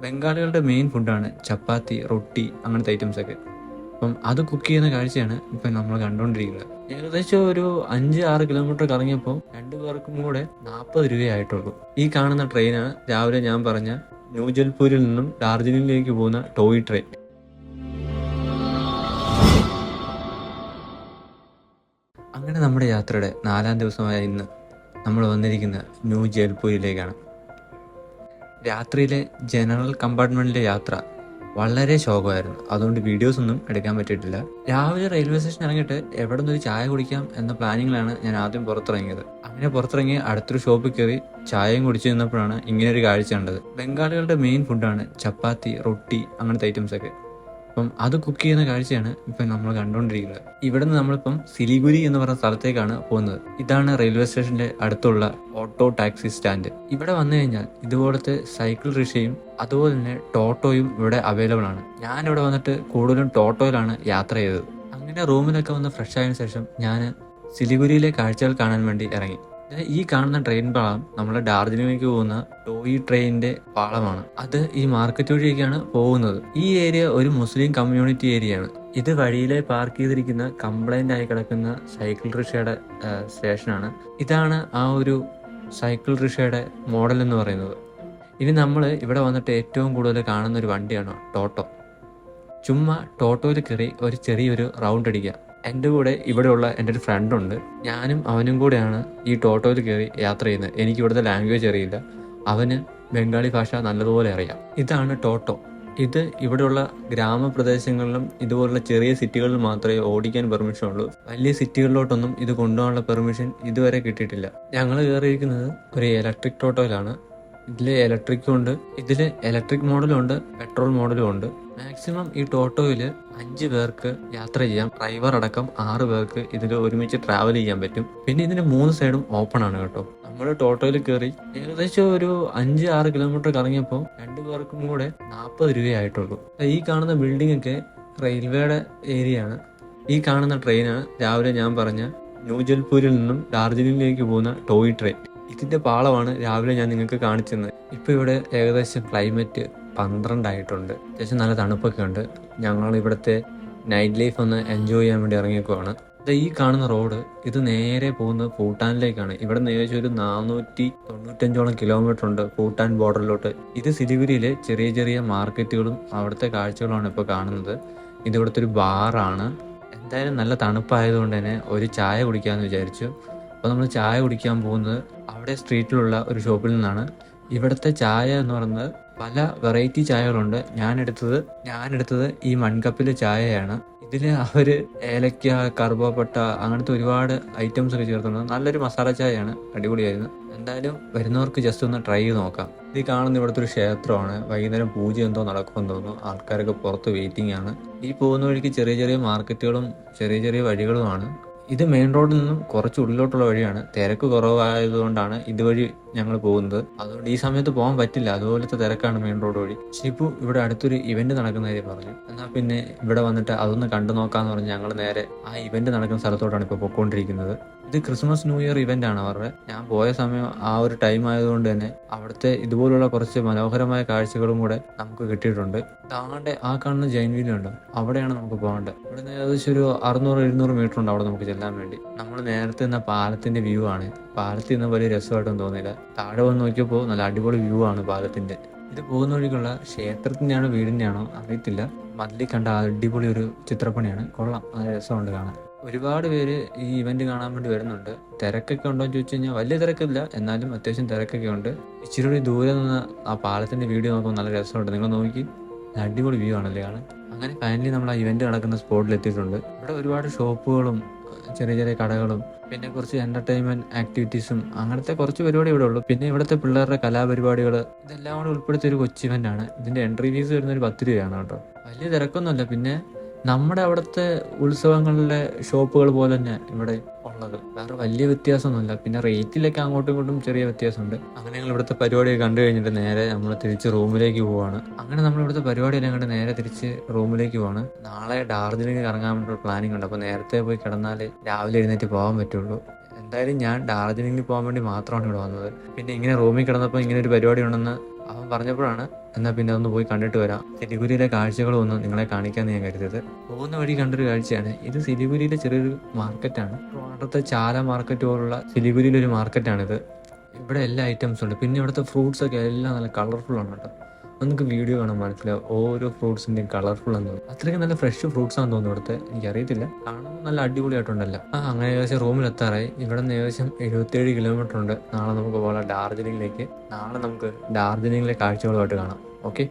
ബംഗാളികളുടെ main ഫുഡാണ് ചപ്പാത്തി റൊട്ടി അങ്ങനത്തെ items ഒക്കെ. അപ്പം അത് കുക്ക് ചെയ്യുന്ന കാഴ്ചയാണ് ഇപ്പം നമ്മൾ കണ്ടുകൊണ്ടിരിക്കുന്നത് ഏകദേശം ഒരു അഞ്ച് ആറ് കിലോമീറ്റർ കറങ്ങിയപ്പോൾ രണ്ടു പേർക്കും കൂടെ നാൽപ്പത് രൂപയായിട്ടുള്ളൂ ഈ കാണുന്ന ട്രെയിനാണ് രാവിലെ ഞാൻ പറഞ്ഞ ന്യൂ ജൽപൂരിൽ നിന്നും ഡാർജിലിംഗിലേക്ക് പോകുന്ന ടോയ് ട്രെയിൻ അങ്ങനെ നമ്മുടെ യാത്രയുടെ നാലാം ദിവസമായ ഇന്ന് നമ്മൾ വന്നിരിക്കുന്ന ന്യൂ ജൽപൂരിലേക്കാണ് രാത്രിയിലെ ജനറൽ കമ്പാർട്ട്മെന്റിലെ യാത്ര വളരെ ശോകമായിരുന്നു. അതുകൊണ്ട് വീഡിയോസ് ഒന്നും എടുക്കാൻ പറ്റിയിട്ടില്ല. രാവിലെ റെയിൽവേ സ്റ്റേഷൻ ഇറങ്ങിയിട്ട് എവിടെ നിന്ന് ചായ കുടിക്കാം എന്ന പ്ലാനിങ്ങിലാണ് ഞാൻ ആദ്യം പുറത്തിറങ്ങിയത്. അങ്ങനെ പുറത്തിറങ്ങി അടുത്തൊരു ഷോപ്പിൽ കയറി ചായയും കുടിച്ചു നിന്നപ്പോഴാണ് ഇങ്ങനെ ഒരു കാഴ്ച കണ്ടത്. ബംഗാളികളുടെ മെയിൻ ഫുഡാണ് ചപ്പാത്തി റൊട്ടി അങ്ങനത്തെ ഐറ്റംസ് ഒക്കെ. അപ്പം അത് കുക്ക് ചെയ്യുന്ന കാഴ്ചയാണ് ഇപ്പം നമ്മൾ കണ്ടുകൊണ്ടിരിക്കുന്നത്. ഇവിടെ നിന്ന് നമ്മളിപ്പം സിലിഗുരി എന്ന് പറഞ്ഞ സ്ഥലത്തേക്കാണ് പോകുന്നത്. ഇതാണ് റെയിൽവേ സ്റ്റേഷന്റെ അടുത്തുള്ള ഓട്ടോ ടാക്സി സ്റ്റാൻഡ്. ഇവിടെ വന്നു കഴിഞ്ഞാൽ ഇതുപോലത്തെ സൈക്കിൾ റിക്ഷയും അതുപോലെ തന്നെ ടോട്ടോയും ഇവിടെ അവൈലബിൾ ആണ്. ഞാൻ ഇവിടെ വന്നിട്ട് കൂടുതലും ടോട്ടോയിലാണ് യാത്ര ചെയ്തത്. അങ്ങനെ റൂമിലൊക്കെ വന്ന് ഫ്രഷ് ആയതിനു ശേഷം ഞാൻ സിലിഗുരിയിലെ കാഴ്ചകൾ കാണാൻ വേണ്ടി ഇറങ്ങി. ഈ കാണുന്ന ട്രെയിൻ പാളം നമ്മൾ ഡാർജിലിംഗിലേക്ക് പോകുന്ന ടോയ് ട്രെയിനിന്റെ പാളമാണ്. അത് ഈ മാർക്കറ്റ് വഴിയൊക്കെയാണ് പോകുന്നത്. ഈ ഏരിയ ഒരു മുസ്ലിം കമ്മ്യൂണിറ്റി ഏരിയയാണ് ഇത് വഴിയിലെ പാർക്ക് ചെയ്തിരിക്കുന്ന കംപ്ലൈന്റ് ആയി കിടക്കുന്ന സൈക്കിൾ റിക്ഷയുടെ സ്റ്റേഷനാണ് ഇതാണ് ആ ഒരു സൈക്കിൾ റിക്ഷയുടെ മോഡൽ എന്ന് പറയുന്നത്. ഇനി നമ്മൾ ഇവിടെ വന്നിട്ട് ഏറ്റവും കൂടുതൽ കാണുന്ന ഒരു വണ്ടിയാണ് ടോട്ടോ ചുമ്മാ ടോട്ടോയിൽ കയറി ഒരു ചെറിയൊരു റൗണ്ട് അടിക്കുക. എന്റെ കൂടെ ഇവിടെയുള്ള എന്റെ ഒരു ഫ്രണ്ടുണ്ട് ഞാനും അവനും കൂടെയാണ് ഈ ടോട്ടോയിൽ കയറി യാത്ര ചെയ്യുന്നത്. എനിക്ക് ഇവിടുത്തെ ലാംഗ്വേജ് അറിയില്ല. അവന് ബംഗാളി ഭാഷ നല്ലതുപോലെ അറിയാം. ഇതാണ് ടോട്ടോ. ഇത് ഇവിടെയുള്ള ഗ്രാമപ്രദേശങ്ങളിലും ഇതുപോലുള്ള ചെറിയ സിറ്റികളിൽ മാത്രമേ ഓടിക്കാൻ പെർമിഷൻ ഉള്ളൂ. വലിയ സിറ്റികളിലോട്ടൊന്നും ഇത് കൊണ്ടുപോകാനുള്ള പെർമിഷൻ ഇതുവരെ കിട്ടിയിട്ടില്ല. ഞങ്ങൾ കയറിയിരിക്കുന്നത് ഒരു ഇലക്ട്രിക് ടോട്ടോയിലാണ്. ഇതിൽ ഇലക്ട്രിക്കും ഉണ്ട്. ഇതിൽ ഇലക്ട്രിക് മോഡലും ഉണ്ട് പെട്രോൾ മോഡലും ഉണ്ട്. മാക്സിമം ഈ ടോട്ടോയിൽ അഞ്ച് പേർക്ക് യാത്ര ചെയ്യാം. ഡ്രൈവർ അടക്കം ആറ് പേർക്ക് ഇതിൽ ഒരുമിച്ച് ട്രാവൽ ചെയ്യാൻ പറ്റും. പിന്നെ ഇതിന് മൂന്ന് സൈഡും ഓപ്പൺ ആണ് കേട്ടോ. നമ്മൾ ടോട്ടോയിൽ കയറി ഏകദേശം ഒരു അഞ്ച് ആറ് കിലോമീറ്റർ കറങ്ങിയപ്പോൾ രണ്ടു പേർക്കും കൂടെ നാൽപ്പത് രൂപയായിട്ടുള്ളൂ ഈ കാണുന്ന ബിൽഡിംഗ് ഒക്കെ റെയിൽവേയുടെ ഏരിയ ആണ്. ഈ കാണുന്ന ട്രെയിനാണ് രാവിലെ ഞാൻ പറഞ്ഞ ന്യൂ ജൽപൂരിൽ നിന്നും ഡാർജിലിംഗിലേക്ക് പോകുന്ന ടോയ് ട്രെയിൻ ഇതിന്റെ പാളമാണ് രാവിലെ ഞാൻ നിങ്ങൾക്ക് കാണിച്ചത് ഇപ്പൊ ഇവിടെ ഏകദേശം ക്ലൈമറ്റ് പന്ത്രണ്ടായിട്ടുണ്ട്. അത്യാവശ്യം നല്ല തണുപ്പൊക്കെ ഉണ്ട്. ഞങ്ങൾ ഇവിടുത്തെ നൈറ്റ് ലൈഫ് ഒന്ന് എൻജോയ് ചെയ്യാൻ വേണ്ടി ഇറങ്ങിയേക്കുവാണ്. ഈ കാണുന്ന റോഡ് ഇത് നേരെ പോകുന്നത് ഭൂട്ടാനിലേക്കാണ്. ഇവിടെ നിന്ന് ഏകദേശം ഒരു നാനൂറ്റി തൊണ്ണൂറ്റഞ്ചോളം കിലോമീറ്റർ ഉണ്ട് ഭൂട്ടാൻ ബോർഡറിലോട്ട് ഇത് സിലിഗുരിയിലെ ചെറിയ ചെറിയ മാർക്കറ്റുകളും അവിടുത്തെ കാഴ്ചകളുമാണ് ഇപ്പോൾ കാണുന്നത്. ഇത് ഇവിടുത്തെ ഒരു ബാറാണ് എന്തായാലും നല്ല തണുപ്പായതുകൊണ്ട് തന്നെ ഒരു ചായ കുടിക്കാമെന്ന് വിചാരിച്ചു. അപ്പോൾ നമ്മൾ ചായ കുടിക്കാൻ പോകുന്നത് അവിടെ സ്ട്രീറ്റിലുള്ള ഒരു ഷോപ്പിൽ നിന്നാണ്. ഇവിടുത്തെ ചായ എന്ന് പറയുന്നത് പല വെറൈറ്റി ചായകളുണ്ട്. ഞാൻ എടുത്തത് ഞാൻ എടുത്തത് ഈ മൺകപ്പിലെ ചായയാണ്. ഇതിൽ അവർ ഏലക്ക കറുവപ്പട്ട അങ്ങനത്തെ ഒരുപാട് ഐറ്റംസ് ഒക്കെ ചേർത്തുണ്ട്. നല്ലൊരു മസാല ചായയാണ്. അടിപൊളിയായിരുന്നു. എന്തായാലും വരുന്നവർക്ക് ജസ്റ്റ് ഒന്ന് ട്രൈ ചെയ്ത് നോക്കാം. ഇത് കാണുന്ന ഇവിടുത്തെ ഒരു ക്ഷേത്രമാണ്. വൈകുന്നേരം പൂജ എന്തോ നടക്കുമെന്ന് തോന്നുന്നു. ആൾക്കാരൊക്കെ പുറത്ത് വെയിറ്റിംഗ് ആണ്. ഈ പോകുന്ന വഴിക്ക് ചെറിയ ചെറിയ മാർക്കറ്റുകളും ചെറിയ ചെറിയ വഴികളുമാണ്. ഇത് മെയിൻ റോഡിൽ നിന്നും കുറച്ച് ഉള്ളിലോട്ടുള്ള വഴിയാണ്. തിരക്ക് കുറവായതുകൊണ്ടാണ് ഇതുവഴി ഞങ്ങൾ പോകുന്നത്. അതുകൊണ്ട് ഈ സമയത്ത് പോകാൻ പറ്റില്ല. അതുപോലത്തെ തിരക്കാണ് മെയിൻ റോഡ് വഴി. ഷിപ്പു ഇവിടെ അടുത്തൊരു ഇവന്റ് നടക്കുന്ന കാര്യം പറഞ്ഞു. എന്നാൽ പിന്നെ ഇവിടെ വന്നിട്ട് അതൊന്ന് കണ്ടു നോക്കാന്ന് പറഞ്ഞ് ഞങ്ങൾ നേരെ ആ ഇവന്റ് നടക്കുന്ന സ്ഥലത്തോട്ടാണ് ഇപ്പോൾ പൊക്കോണ്ടിരിക്കുന്നത്. ഇത് ക്രിസ്മസ് ന്യൂ ഇയർ ഇവന്റ് ആണ് അവരുടെ. ഞാൻ പോയ സമയം ആ ഒരു ടൈം ആയതുകൊണ്ട് തന്നെ അവിടുത്തെ ഇതുപോലുള്ള കുറച്ച് മനോഹരമായ കാഴ്ചകളും കൂടെ നമുക്ക് കിട്ടിയിട്ടുണ്ട്. താണ്ടെ ആ കാണുന്ന ജൈൻ ഉണ്ട് അവിടെയാണ് നമുക്ക് പോകേണ്ടത്. ഇവിടെ ഏകദേശം ഒരു അറുന്നൂറ് എഴുന്നൂറ് മീറ്റർ ഉണ്ട് അവിടെ നമുക്ക് ചെല്ലാൻ വേണ്ടി. നമ്മൾ നേരത്തെ നിന്ന പാലത്തിന്റെ വ്യൂ ആണ്. പാലത്തിൽ നിന്ന് വലിയ രസമായിട്ടൊന്നും തോന്നിയില്ല. താഴെ വന്ന് നോക്കിയപ്പോൾ നല്ല അടിപൊളി വ്യൂ ആണ് പാലത്തിന്റെ. ഇത് പോകുന്ന വഴിക്കുള്ള ക്ഷേത്രത്തിന്റെയാണോ വീടിന്റെയാണോ അറിയത്തില്ല. മതിലിൽ കണ്ട അടിപൊളി ഒരു ചിത്രപ്പണിയാണ്. കൊള്ളാം. നല്ല രസമുണ്ട് കാണാൻ. ഒരുപാട് പേര് ഈ ഇവന്റ് കാണാൻ വേണ്ടി വരുന്നുണ്ട്. തിരക്കൊക്കെ ഉണ്ടോ എന്ന് ചോദിച്ചു കഴിഞ്ഞാൽ വലിയ തിരക്കില്ല. എന്നാലും അത്യാവശ്യം തിരക്കൊക്കെ ഉണ്ട്. ഇച്ചിരി കൂടി ദൂരെ നിന്ന് ആ പാലത്തിന്റെ വീഡിയോ നോക്കുമ്പോൾ നല്ല രസമുണ്ട്. നിങ്ങൾ നോക്കി. അടിപൊളി വ്യൂ ആണല്ലേ കാണാൻ. അങ്ങനെ ഫൈനലി നമ്മൾ ആ ഇവന്റ് നടക്കുന്ന സ്പോട്ടിൽ എത്തിയിട്ടുണ്ട്. ഇവിടെ ഒരുപാട് ഷോപ്പുകളും ചെറിയ ചെറിയ കടകളും പിന്നെ കുറച്ച് എന്റർടൈൻമെന്റ് ആക്ടിവിറ്റീസും അങ്ങനത്തെ കുറച്ച് പരിപാടി ഇവിടെ ഉള്ളൂ. പിന്നെ ഇവിടുത്തെ പിള്ളേരുടെ കലാപരിപാടികൾ ഇതെല്ലാം കൂടെ ഉൾപ്പെടുത്തിയ ഒരു കൊച്ചു ഇവന്റ് ആണ്. ഇതിന്റെ എൻട്രി ഫീസ് വരുന്ന ഒരു പത്ത് രൂപയാണ് കേട്ടോ. വലിയ തിരക്കൊന്നുമല്ല. പിന്നെ നമ്മുടെ അവിടുത്തെ ഉത്സവങ്ങളിലെ ഷോപ്പുകൾ പോലെ തന്നെ ഇവിടെ ഉള്ളത്. വേറെ വലിയ വ്യത്യാസമൊന്നുമില്ല. പിന്നെ റേറ്റിലൊക്കെ അങ്ങോട്ടും ഇങ്ങോട്ടും ചെറിയ വ്യത്യാസമുണ്ട്. അങ്ങനെ ഞങ്ങൾ ഇവിടുത്തെ പരിപാടി കണ്ടു കഴിഞ്ഞിട്ട് നേരെ നമ്മൾ തിരിച്ച് റൂമിലേക്ക് പോവാണ്. അങ്ങനെ നമ്മൾ ഇവിടുത്തെ പരിപാടിയെല്ലാം കണ്ട് നേരെ തിരിച്ച് റൂമിലേക്ക് പോവാണ്. നാളെ ഡാർജിലിംഗ് കറങ്ങാൻ വേണ്ടിയുള്ള പ്ലാനിങ് ഉണ്ട്. അപ്പോൾ നേരത്തെ പോയി കിടന്നാലേ രാവിലെ എഴുന്നേറ്റ് പോകാൻ പറ്റുള്ളൂ. എന്തായാലും ഞാൻ ഡാർജിലിംഗിൽ പോകാൻ വേണ്ടി മാത്രമാണ് ഇവിടെ വന്നത്. പിന്നെ ഇങ്ങനെ റൂമിൽ കിടന്നപ്പോൾ ഇങ്ങനെ ഒരു പരിപാടി ഉണ്ടെന്ന് അവൻ പറഞ്ഞപ്പോഴാണ് എന്നാൽ പിന്നെ ഒന്ന് പോയി കണ്ടിട്ട് വരാം. സിലിഗുരിയിലെ കാഴ്ചകളൊന്നും നിങ്ങളെ കാണിക്കാൻ ഞാൻ കരുതിയത് പോകുന്ന വഴി കണ്ടൊരു കാഴ്ചയാണ്. ഇത് സിലിഗുരിയിലെ ചെറിയൊരു മാർക്കറ്റാണ്. ട്രിവാൻഡ്രത്തെ ചാല മാർക്കറ്റ് പോലുള്ള സിലിഗുരിയിലെ ഒരു മാർക്കറ്റാണിത്. ഇവിടെ എല്ലാ ഐറ്റംസും ഉണ്ട്. പിന്നെ ഇവിടുത്തെ ഫ്രൂട്ട്സ് ഒക്കെ എല്ലാം നല്ല കളർഫുൾ ആണ് കേട്ടോ. നമുക്ക് വീഡിയോ കാണാൻ മനസ്സിലാവും ഓരോ ഫ്രൂട്ട്സിന്റെയും കളർഫുൾ എന്ന് തോന്നുന്നു. അത്രയ്ക്ക് നല്ല ഫ്രഷ് ഫ്രൂട്ട്സ് ആണെന്ന് തോന്നുന്നു എനിക്ക് എനിക്കറിയത്തില്ല. കാണുമ്പോൾ നല്ല അടിപൊളിയായിട്ടുണ്ടല്ലോ. ആ അങ്ങനെ ഏകദേശം റൂമിൽ എത്താറായി. ഇവിടെ നിന്ന് ഏകദേശം എഴുപത്തേഴ് കിലോമീറ്റർ ഉണ്ട്. നാളെ നമുക്ക് പോകാം. ഡാർജിലിംഗിലേക്ക് നാളെ നമുക്ക് ഡാർജിലിംഗിലെ കാഴ്ചകളുമായിട്ട് കാണാം. ഓക്കെ